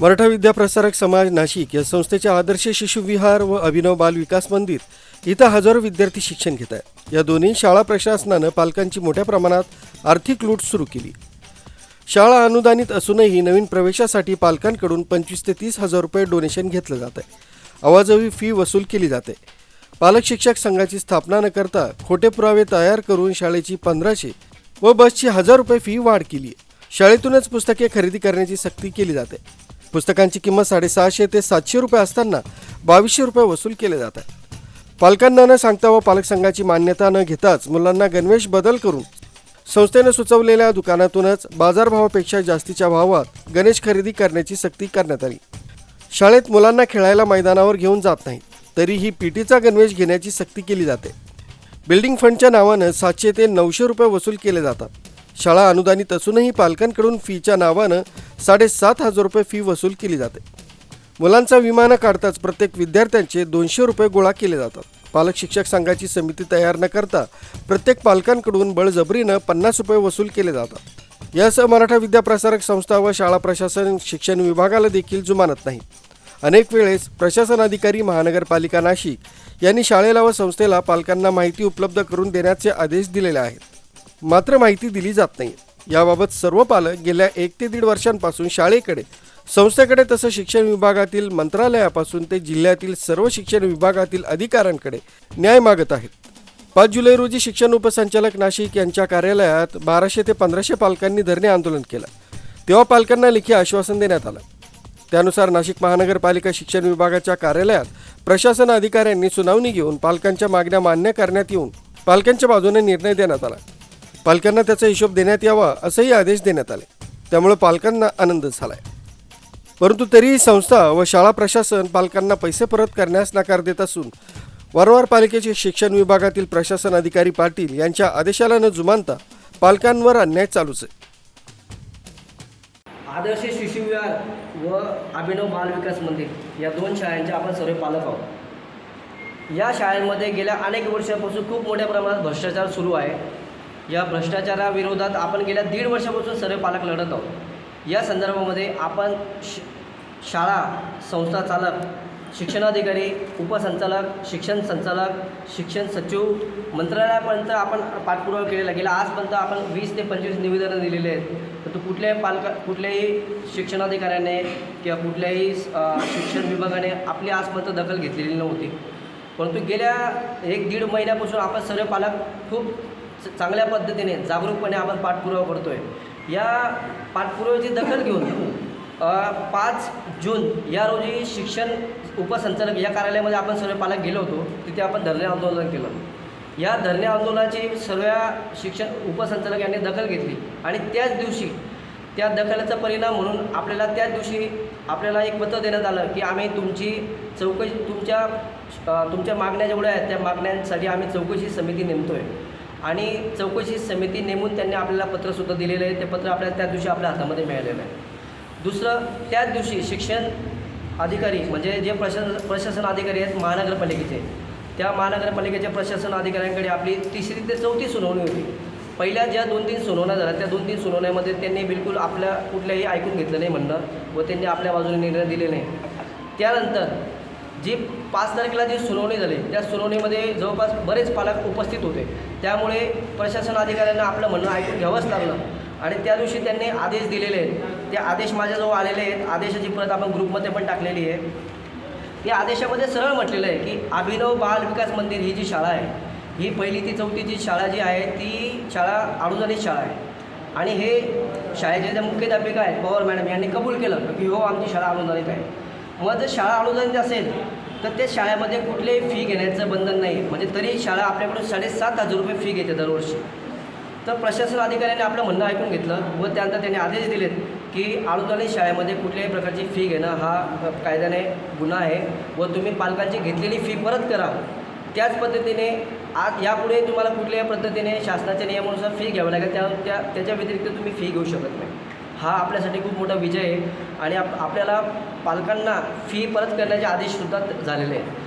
मराठा विद्याप्रसारक समाज नाशिक या संस्थेच्या आदर्श शिशुविहार व अभिनव बाल विकास मंदिर इथं हजारो विद्यार्थी शिक्षण घेत आहेत. या दोन्ही शाळा प्रशासनानं पालकांची मोठ्या प्रमाणात आर्थिक लूट सुरू केली. शाळा अनुदानित असूनही नवीन प्रवेशासाठी पालकांकडून पंचवीस ते तीस हजार रुपये डोनेशन घेतलं जात आहे. आवाजवी फी वसूल केली जाते. पालक शिक्षक संघाची स्थापना न करता खोटे पुरावे तयार करून शाळेची पंधराशे व बसची हजार रुपये फी वाढ केली आहे. शाळेतूनच पुस्तके खरेदी करण्याची सक्ती केली जाते. पुस्तकांची किंमत साडेसहाशे ते सातशे रुपये असताना बावीसशे रुपये वसूल केले जात आहेत. पालकांना न सांगता व पालक संघाची मान्यता न घेताच मुलांना गणवेश बदल करून संस्थेनं सुचवलेल्या दुकानातूनच बाजारभावापेक्षा जास्तीच्या भावात गणेश खरेदी करण्याची सक्ती करण्यात आली. शाळेत मुलांना खेळायला मैदानावर घेऊन जात नाही तरीही पीटीचा गणवेश घेण्याची सक्ती केली जाते. बिल्डिंग फंडच्या नावानं सातशे ते नऊशे रुपये वसूल केले जातात. शाळा अनुदानित असूनही पालकांकडून फीच्या नावानं साडेसात हजार रुपये फी वसूल केली जाते. मुलांचा विमानं काढताच प्रत्येक विद्यार्थ्यांचे दोनशे रुपये गोळा केले जातात. पालक शिक्षक संघाची समिती तयार न करता प्रत्येक पालकांकडून बळजबरीनं पन्नास रुपये वसूल केले जातात. यासह मराठा विद्याप्रसारक संस्था व शाळा प्रशासन शिक्षण विभागाला देखील जुमानत नाही. अनेक वेळेस प्रशासन अधिकारी महानगरपालिका नाशिक यांनी शाळेला व संस्थेला पालकांना माहिती उपलब्ध करून देण्याचे आदेश दिलेले आहेत. मात्र माहिती दिली जात नाही. याबाबत सर्व पालक गेल्या एक ते दीड वर्षांपासून शाळेकडे संस्थेकडे तसं शिक्षण विभागातील मंत्रालयापासून ते जिल्ह्यातील सर्व शिक्षण विभागातील अधिकाऱ्यांकडे न्याय मागत आहेत. पाच जुलै रोजी शिक्षण उपसंचालक नाशिक यांच्या कार्यालयात बाराशे ते पंधराशे पालकांनी धरणे आंदोलन केलं. तेव्हा पालकांना लेखी आश्वासन देण्यात आलं. त्यानुसार नाशिक महानगरपालिका शिक्षण विभागाच्या कार्यालयात प्रशासन अधिकाऱ्यांनी सुनावणी घेऊन पालकांच्या मागण्या मान्य करण्यात येऊन पालकांच्या बाजूने निर्णय देण्यात आला. पालकांना त्याचा हिशोब देण्यात यावा असंही आदेश देण्यात आले. त्यामुळे पालकांना आनंद झालाय. परंतु तरीही संस्था व शाळा प्रशासन पालकांना पैसे परत करण्यास नकार देत असून वारंवार पालिकेचे शिक्षण विभागातील प्रशासन अधिकारी पाटील यांच्या आदेशाला न जुमानता पालकांवर अन्याय चालूच आहे. आदर्श शिशुविहार व अभिनव बाल विकास मंदिर या दोन शाळांचे आपण सर्व पालक आहोत. या शाळांमध्ये गेल्या अनेक वर्षापासून खूप मोठ्या प्रमाणात भ्रष्टाचार सुरू आहे. या भ्रष्टाचाराविरोधात आपण गेल्या दीड वर्षापासून सर्व पालक लढत आहोत. या संदर्भामध्ये आपण श शाळा संस्था चालक शिक्षणाधिकारी उपसंचालक शिक्षण संचालक शिक्षण सचिव मंत्रालयापर्यंत आपण पाठपुरावा केलेला गेला. आजपर्यंत आपण वीस ते पंचवीस निवेदनं दिलेले आहेत. परंतु कुठल्याही पालका कुठल्याही शिक्षणाधिकाऱ्याने किंवा कुठल्याही शिक्षण विभागाने आपली आजपर्यंत दखल घेतलेली नव्हती. परंतु गेल्या एक दीड महिन्यापासून आपण सर्व पालक खूप चांगल्या पद्धतीने जागरूकपणे आपण पाठपुरावा करतो आहे या पाठपुराव्याची दखल घेऊन पाच जून या रोजी शिक्षण उपसंचालक या कार्यालयामध्ये आपण सर्व पालक गेलो होतो. तिथे आपण धरणे आंदोलन केलं. या धरणे आंदोलनाची सर्व शिक्षण उपसंचालक यांनी दखल घेतली आणि त्याच दिवशी त्या दखलाचा परिणाम म्हणून आपल्याला त्याच दिवशी आपल्याला एक पत्र देण्यात आलं की आम्ही तुमची चौकशी तुमच्या तुमच्या मागण्या जेवढ्या आहेत त्या मागण्यांसाठी आम्ही चौकशी समिती नेमतो आहे आणि चौकशी समिती नेमून त्यांनी आपल्याला पत्रसुद्धा दिलेलं आहे. ते पत्र आपल्याला त्या दिवशी आपल्या हातामध्ये मिळालेलं आहे. दुसरं त्याच दिवशी शिक्षण अधिकारी म्हणजे जे प्रशासन प्रशासन अधिकारी आहेत महानगरपालिकेचे त्या महानगरपालिकेच्या प्रशासन अधिकाऱ्यांकडे आपली तिसरी ते चौथी सुनावणी होती. पहिल्या ज्या दोन तीन सुनावण्या झाल्या त्या दोन तीन सुनावण्यामध्ये त्यांनी बिलकुल आपल्या कुठल्याही ऐकून घेतलं नाही म्हणणं व त्यांनी आपल्या बाजूने निर्णय दिले नाही. त्यानंतर जी पाच तारखेला जी सुनावणी झाली त्या सुनावणीमध्ये जवळपास बरेच पालक उपस्थित होते. त्यामुळे प्रशासन अधिकाऱ्यांना आपलं म्हणणं ऐकून घ्यावंच लागलं. आणि त्या दिवशी त्यांनी आदेश दिलेले आहेत. ते आदेश माझ्याजवळ आलेले आहेत. आदेशाची प्रत आपण ग्रुपमध्ये पण टाकलेली आहे. त्या आदेशामध्ये सरळ म्हटलेलं आहे की अभिनव बाल विकास मंदिर ही जी शाळा आहे ही पहिली ती चौथीची शाळा जी आहे ती शाळा अनुदानित शाळा आहे. आणि हे शाळेचे जे मुख्याध्यापिका आहेत पवार मॅडम यांनी कबूल केलं की हो आमची शाळा अनुदानित आहे. मग जर शाळा अनुदानित असेल तर त्या शाळेमध्ये कुठलीही फी घेण्याचं बंधन नाही. म्हणजे तरी शाळा आपल्याकडून साडेसात हजार रुपये फी घेते दरवर्षी. तर प्रशासन अधिकाऱ्याने आपलं म्हणणं ऐकून घेतलं व त्यानंतर त्यांनी आदेश दिलेत की अनुदानित शाळेमध्ये कुठल्याही प्रकारची फी घेणं हा कायद्याने गुन्हा आहे व तुम्ही पालकांची घेतलेली फी परत करा. त्याच पद्धतीने आज यापुढे तुम्हाला कुठल्याही पद्धतीने शासनाच्या नियमानुसार फी घ्यावी लागेल त्या त्या त्याच्या व्यतिरिक्त तुम्ही फी घेऊ शकत नाही. हा आपल्यासाठी खूप मोठा विजय आहे. आणि आप आपल्याला पालकांना फी परत करण्याचे आदेशसुद्धा झालेले आहेत.